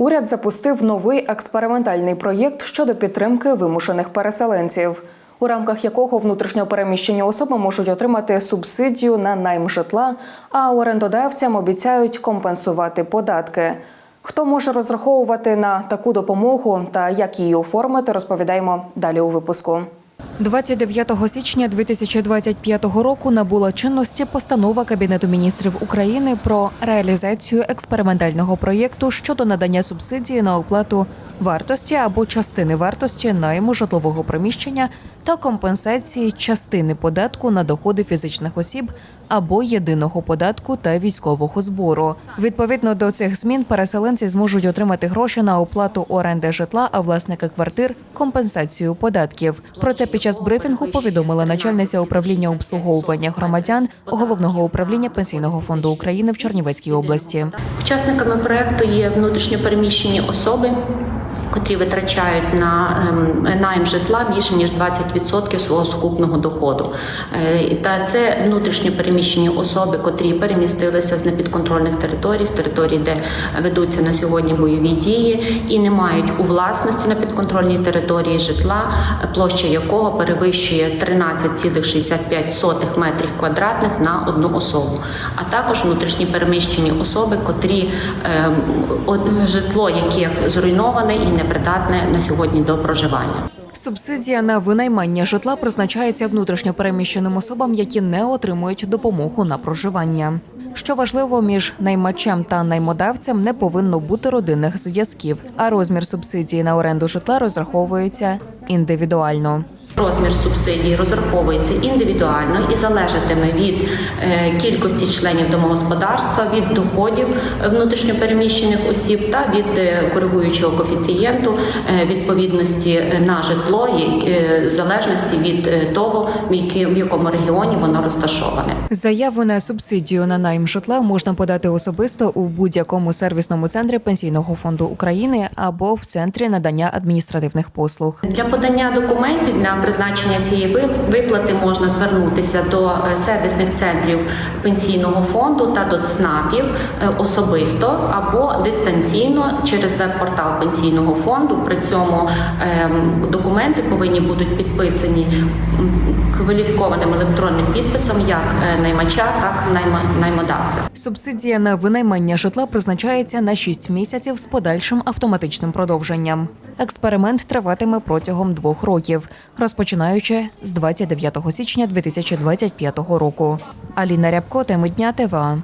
Уряд запустив новий експериментальний проєкт щодо підтримки вимушених переселенців, у рамках якого внутрішньопереміщені особи можуть отримати субсидію на найм житла, а орендодавцям обіцяють компенсувати податки. Хто може розраховувати на таку допомогу та як її оформити, розповідаємо далі у випуску. 29 січня 2025 року набула чинності постанова Кабінету міністрів України про реалізацію експериментального проєкту щодо надання субсидії на оплату вартості або частини вартості найму житлового приміщення та компенсації частини податку на доходи фізичних осіб або єдиного податку та військового збору. Відповідно до цих змін, переселенці зможуть отримати гроші на оплату оренди житла, а власники квартир компенсацію податків. Про це під час брифінгу повідомила начальниця управління обслуговування громадян головного управління пенсійного фонду України в Чернівецькій області. Учасниками проекту є внутрішньопереміщені особи, котрі витрачають на ем, найм житла більше ніж 20% свого сукупного доходу. Е, Та це внутрішньопереміщені особи, котрі перемістилися з непідконтрольних територій, з територій, де ведуться на сьогодні бойові дії, і не мають у власності на підконтрольній території житла, площа якого перевищує 13,65 метрів квадратних на одну особу, а також внутрішні переміщені особи, котрі ем, житло яких зруйноване і непридатне на сьогодні до проживання. Субсидія на винаймання житла призначається внутрішньо переміщеним особам, які не отримують допомогу на проживання. Що важливо, між наймачем та наймодавцем не повинно бути родинних зв'язків, а розмір субсидії на оренду житла розраховується індивідуально. Розмір субсидій розраховується індивідуально і залежатиме від е, кількості членів домогосподарства, від доходів внутрішньопереміщених осіб та від е, коригуючого коефіцієнту е, відповідності на житло, і, залежності від того, в в якому регіоні воно розташоване. Заяву на субсидію на найм житла можна подати особисто у будь-якому сервісному центрі пенсійного фонду України або в центрі надання адміністративних послуг. Для подання документів для призначення цієї виплати можна звернутися до е, сервісних центрів пенсійного фонду та до ЦНАПів е, особисто або дистанційно через веб-портал пенсійного фонду. При цьому ем, документи повинні будуть підписані кваліфікованим електронним підписом як е, наймача, так і наймодавця. Субсидія на винаймання житла призначається на 6 місяців з подальшим автоматичним продовженням. Експеримент триватиме протягом двох років, розпочинаючи з 29 січня 2025 року. Аліна Рябко, теми дня ТВА.